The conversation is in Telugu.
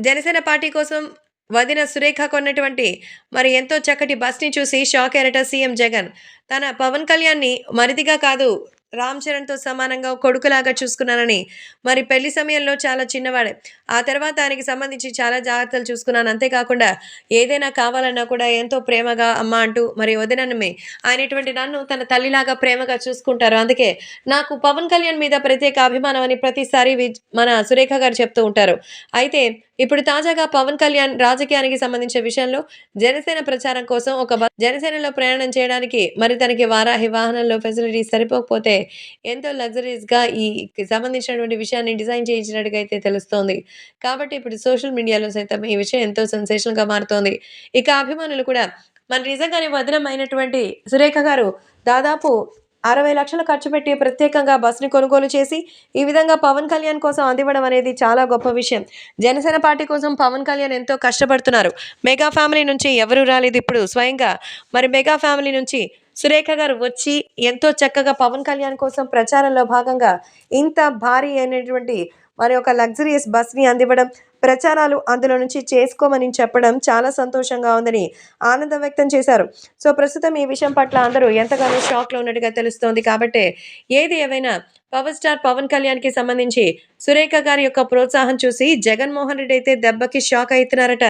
జనసేన పార్టీ కోసం వదిన సురేఖ కొన్నటువంటి మరి ఎంతో చక్కటి బస్ని చూసి షాక్ ఎరట సీఎం జగన్. తన పవన్ కళ్యాణ్ని మరిదిగా కాదు రామ్ చరణ్తో సమానంగా కొడుకులాగా చూసుకున్నానని. మరి పెళ్ళి సమయంలో చాలా చిన్నవాడే. ఆ తర్వాత ఆయనకి సంబంధించి చాలా జాగ్రత్తలు చూసుకున్నాను. అంతేకాకుండా ఏదైనా కావాలన్నా కూడా ఎంతో ప్రేమగా అమ్మ అంటూ మరి వదినన్నమే. ఆయనటువంటి నన్ను తన తల్లిలాగా ప్రేమగా చూసుకుంటారు. అందుకే నాకు పవన్ కళ్యాణ్ మీద ప్రత్యేక అభిమానం అని ప్రతిసారి మన సురేఖ గారు చెప్తూ ఉంటారు. అయితే ఇప్పుడు తాజాగా పవన్ కళ్యాణ్ రాజకీయానికి సంబంధించిన విషయంలో జనసేన ప్రచారం కోసం ఒక జనసేనలో ప్రయాణం చేయడానికి మరి తనకి వారాహి వాహనంలో ఫెసిలిటీస్ సరిపోకపోతే ఎంతో లగ్జరీస్గా ఈ సంబంధించినటువంటి విషయాన్ని డిజైన్ చేయించినట్టుగా అయితే తెలుస్తోంది. కాబట్టి ఇప్పుడు సోషల్ మీడియాలో సైతం ఈ విషయం ఎంతో సెన్సేషన్గా మారుతోంది. ఇక అభిమానులు కూడా మన నిజంగానే వదనమైనటువంటి సురేఖ గారు దాదాపు అరవై లక్షలు ఖర్చు పెట్టి ప్రత్యేకంగా బస్సుని కొనుగోలు చేసి ఈ విధంగా పవన్ కళ్యాణ్ కోసం అందివ్వడం అనేది చాలా గొప్ప విషయం. జనసేన పార్టీ కోసం పవన్ కళ్యాణ్ ఎంతో కష్టపడుతున్నారు. మెగా ఫ్యామిలీ నుంచి ఎవరు రాలేదు ఇప్పుడు స్వయంగా. మరి మెగా ఫ్యామిలీ నుంచి సురేఖ గారు వచ్చి ఎంతో చక్కగా పవన్ కళ్యాణ్ కోసం ప్రచారంలో భాగంగా ఇంత భారీ అయినటువంటి మరి ఒక లగ్జరియస్ బస్ని అందివ్వడం ప్రచారాలు అందులో నుంచి చేసుకోమని చెప్పడం చాలా సంతోషంగా ఉందని ఆనందం వ్యక్తం చేశారు. సో ప్రస్తుతం ఈ విషయం పట్ల అందరూ ఎంతగానో షాక్లో ఉన్నట్టుగా తెలుస్తోంది కాబట్టి ఏది ఏవైనా పవర్ స్టార్ పవన్ కళ్యాణ్కి సంబంధించి సురేఖ గారి యొక్క ప్రోత్సాహం చూసి జగన్మోహన్ రెడ్డి అయితే దెబ్బకి షాక్ అవుతున్నారట.